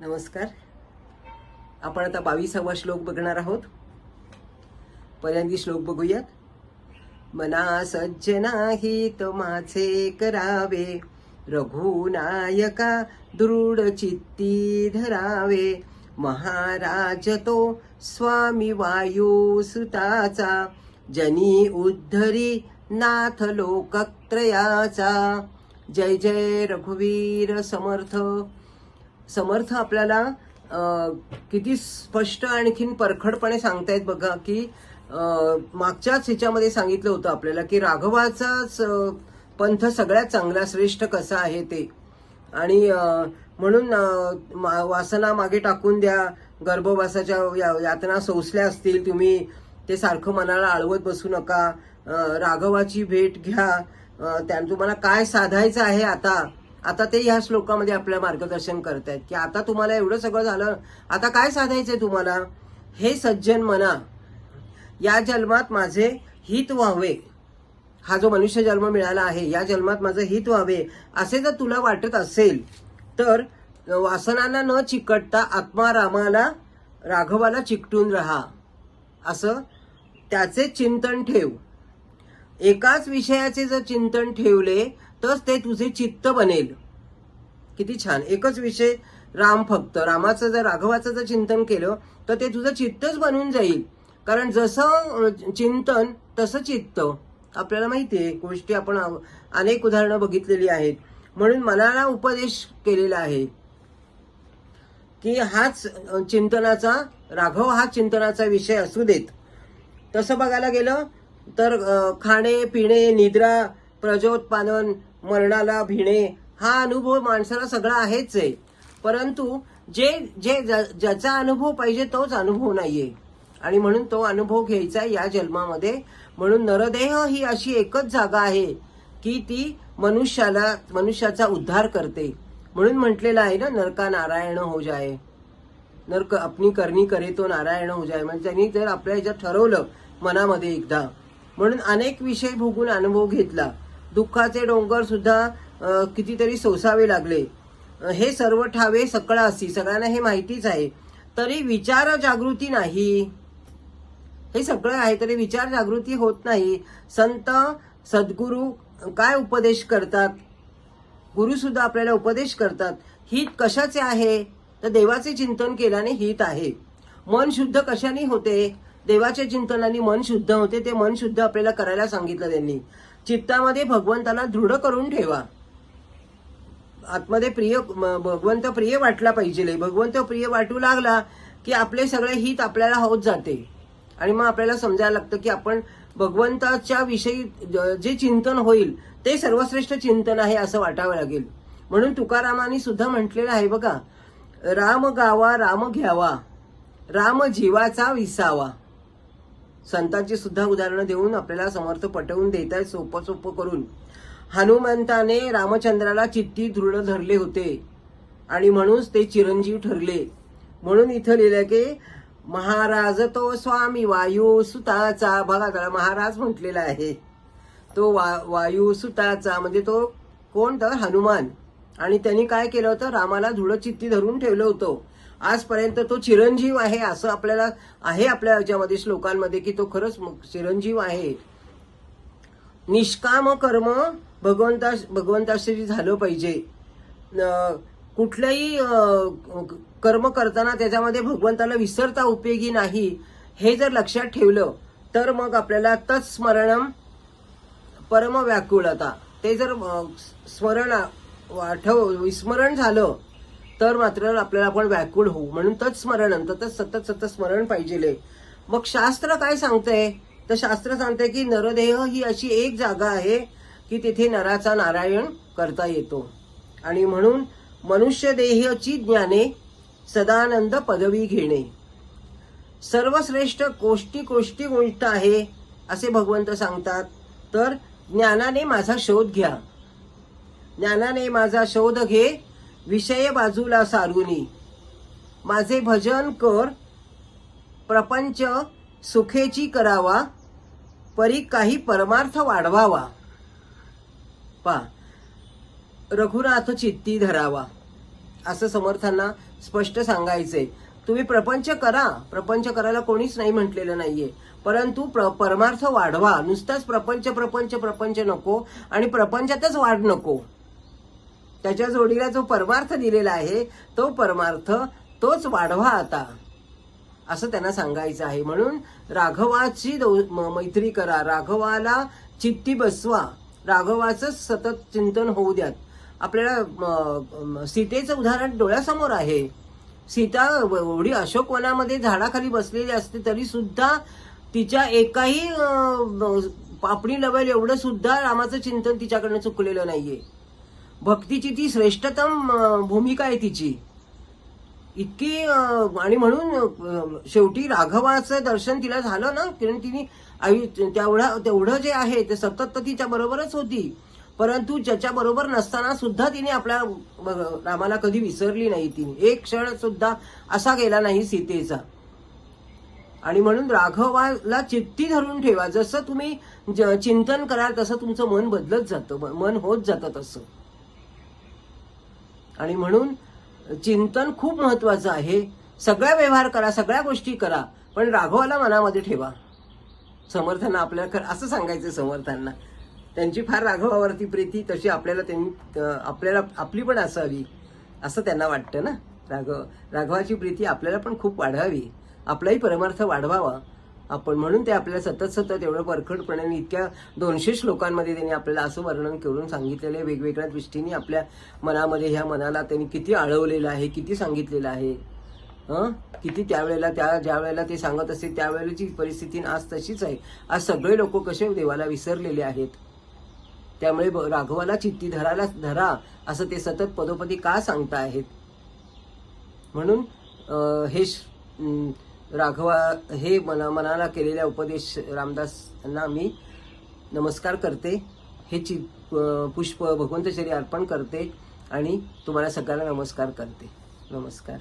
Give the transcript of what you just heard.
नमस्कार. आपण आता बावीसावा श्लोक बघणार आहोत. पहिल्यांदी श्लोक बघूयात. मना सज्जना हित माझे करावे. रघुनायका दृढ चित्ती धरावे. महाराज तो स्वामी वायू सुताचा. जनी उद्धरी नाथ लोकत्रयाचा. जय जय रघुवीर समर्थ. समर्थ आपल्याला किती स्पष्ट आणखीन परखडपणे सांगतायत बघा की मागच्याच ह्याच्यामध्ये सांगितलं होतं आपल्याला की राघवाचाच पंथ सगळ्यात चांगला श्रेष्ठ कसा आहे ते. आणि म्हणून मा- वासना मागे टाकून द्या गर्भवासाच्या या- यातना सोसल्या असतील तुम्ही ते सारखं मनाला आळवत बसू नका राघवाची भेट घ्या त्या त्यानं तुम्हाला काय साधायचं आहे आता? आता ते ह्या श्लोकामध्ये आपल्या मार्गदर्शन करत आहेत की आता तुम्हाला एवढं सगळं झालं आता काय साधायचंय तुम्हाला? हे सज्जन मना या जन्मात माझे हित व्हावे. हा जो मनुष्य जन्म मिळाला आहे या जन्मात माझं हित व्हावे. असे जर तुला वाटत असेल तर वासनांना न चिकटता आत्मा रामाला राघवाला चिकटून राहा. असं त्याचे चिंतन ठेव. एकाच विषयाचे जर चिंतन ठेवले तस ते तुझे चित्त बनेल. किती छान. एकच विषय राम फक्त. रामाचं जर राघवाचं जर चिंतन केलं तर ते तुझं चित्तच बनून जाईल. कारण जसं चिंतन तसं चित्त. आपल्याला माहिती आहे गोष्टी आपण अनेक उदाहरणं बघितलेली आहेत. म्हणून मनाला उपदेश केलेला आहे. की हाच चिंतनाचा राघव हा चिंतनाचा विषय असू देत. तसं बघायला गेलं तर खाणे पिणे निद्रा प्रजोत्पादन मरणाला भिणे हा अनुभव माणसाला सगळा आहेच आहे. परंतु जे जे ज- ज्याचा अनुभव पाहिजे तोच अनुभव नाहीये. आणि म्हणून तो अनुभव घ्यायचा आहे या जन्मामध्ये. म्हणून नरदेह ही अशी एकच जागा आहे की ती मनुष्याला मनुष्याचा उद्धार करते. म्हणून म्हटलेलं आहे ना नरका नारायण हो जाय. नरक आपली करणी करे तो नारायण हो जाय. म्हणजे त्यांनी जर आपल्या ह्याच्यात ठरवलं मनामध्ये एकदा. म्हणून अनेक विषय भोगून अनुभव घेतला. दुःखाचे डोंगर सुद्धा कितीतरी सोसावे लागले. हे सर्व ठावे सकळा असी सगळ्यांना हे माहितीच आहे. तरी विचार जागृती नाही. हे सगळं आहे तरी विचार जागृती होत नाही. संत सद्गुरू काय उपदेश करतात? गुरु सुद्धा आपल्याला उपदेश करतात. हित कशाचे आहे? तर देवाचे चिंतन केल्याने हित आहे. मन शुद्ध कशाने होते? देवाच्या चिंतनाने मन शुद्ध होते ते मन शुद्ध आपल्याला करायला सांगितलं त्यांनी. चित्तामध्ये भगवंताला दृढ करून ठेवा. आतमध्ये प्रिय भगवंत प्रिय वाटला पाहिजे भगवंत प्रिय वाटू लागला की आपले सगळे हित आपल्याला होत जाते. आणि मग आपल्याला समजायला लागतं की आपण भगवंताच्या विषयी जे चिंतन होईल ते सर्वश्रेष्ठ चिंतन आहे असं वाटावं लागेल. म्हणून तुकारामांनी सुद्धा म्हटलेलं आहे बघा राम गावा राम घ्यावा राम जीवाचा विसावा. संतांची सुद्धा उदाहरणं देऊन आपल्याला समर्थ पटवून देत आहेत सोपं सोपं करून. हनुमंताने रामचंद्राला चित्ती दृढ धरले होते आणि म्हणूनच ते चिरंजीव ठरले. म्हणून इथं लिहिलं की महाराज तो स्वामी वायू सुताचा बघा त्याला महाराज म्हटलेला आहे. तो वा वायू सुताचा म्हणजे तो कोण तर? हनुमान. आणि त्यांनी काय केलं होतं? रामाला धुळचित्ती धरून ठेवलं होतं. आजपर्यंत तो चिरंजीव आहे असं आपल्याला आहे आपल्या याच्यामध्ये श्लोकांमध्ये की तो खरंच चिरंजीव आहे. निष्काम कर्म भगवंता भगवंताश्री झालं पाहिजे. कुठलंही कर्म करताना त्याच्यामध्ये भगवंताला विसरता उपयोगी नाही हे जर लक्षात ठेवलं तर मग आपल्याला तत्स्मरणम परमव्याकुळता ते जर स्मरण आठव विस्मरण झालं तर मात्र आपल्याला आपण व्याकुळ होऊ. म्हणून तत्स्मरण सतत सतत सतत स्मरण पाहिजे मग शास्त्र काय सांगतंय? तर शास्त्र सांगतंय की नरदेह ही अशी एक जागा आहे की तिथे नराचा नारायण करता येतो. आणि म्हणून मनुष्य देहची ज्ञाने सदानंद पदवी घेणे. सर्वश्रेष्ठ कोष्टी कोष्टी गोष्ट आहे असे भगवंत सांगतात. तर ज्ञानाने माझा शोध घ्या. ज्ञानाने माझा शोध घे विषय बाजूला सारुनी. माझे भजन कर. प्रपंच सुखेची करावा. परी काही परमार्थ वाढवावा. पा. रघुनाथ चित्ती धरावा. असं समर्थांना स्पष्ट सांगायचंय. तुम्ही प्रपंच करा. प्रपंच करायला कोणीच नाही म्हटलेलं नाहीये. परंतु प्र- परमार्थ वाढवा. नुसताच प्रपंच प्रपंच प्रपंच नको आणि प्रपंचातच वाढ नको. त्याच्या जोडीला जो परमार्थ दिलेला आहे तो परमार्थ तोच वाढवा आता. असं त्यांना सांगायचं आहे. म्हणून राघवाची दौ- म- मैत्री करा. राघवाला चित्ती बसवा. राघवाचं सतत चिंतन होऊ द्यात. आपल्याला सीतेचं उदाहरण डोळ्यासमोर आहे. सीता एवढी अशोकवनामध्ये झाडाखाली बसलेली असते तरी सुद्धा तिच्या एकाही पापणी लवेल एवढं सुद्धा रामाचं चिंतन तिच्याकडनं चुकलेलं नाहीये. भक्तीची ती श्रेष्ठतम भूमिका आहे तिची. इतकी आणि म्हणून शेवटी राघवाचं दर्शन तिला झालं ना कारण तिने आयु- तेवढा तेवढं जे आहे ते सतत तिच्या बरोबरच होती. परंतु ज्याच्या बरोबर नसताना सुद्धा तिने आपल्या रामाला कधी विसरली नाही तिने एक क्षण सुद्धा असा गेला नाही सीतेचा. आणि म्हणून राघवाला चित्ती धरून ठेवा. जसं तुम्ही ज- चिंतन कराल तसं तुमचं मन बदलत जातं. मन होत जातं तसं. आणि म्हणून चिंतन खूप महत्वाचं आहे. सगळा व्यवहार करा सगळ्या गोष्टी करा पण राघवाला मनामध्ये ठेवा. समर्थांना आपल्याला खरं- असं सांगायचं समर्थांना. त्यांची फार राघवावरती प्रीती तशी आपल्याला त्यांनी आपल्याला आपली पण असावी असं त्यांना वाटतं ना. राघव राघवाची प्रीती आपल्याला पण खूप वाढावी. आपलाही परमार्थ वाढवावा. आपण म्हणून ते आपल्याला सतत सतत एवढं परखडपणे इतक्या दोनशे श्लोकांमध्ये त्यांनी आपल्याला असं वर्णन करून सांगितलेलं आहे. वेगवेगळ्या दृष्टीने आपल्या मनामध्ये ह्या मनाला त्यांनी किती आळवलेलं आहे किती सांगितलेलं आहे. हं? किती त्यावेळेला त्या ज्या वेळेला ते सांगत असते त्यावेळेची परिस्थिती आज तशीच आहे. आज सगळे लोक कसे देवाला विसरलेले आहेत? त्यामुळे ब- राघवाला चित्ती धरायला धरा असं ते सतत पदोपदी का सांगता आहेत म्हणून हे श- राघवा हे मना मनाला केलेल्या उपदेश रामदासांना मी नमस्कार करते. हे चि पुष्प भगवंतचरी अर्पण करते आणि तुम्हाला सगळ्यांना नमस्कार करते. नमस्कार.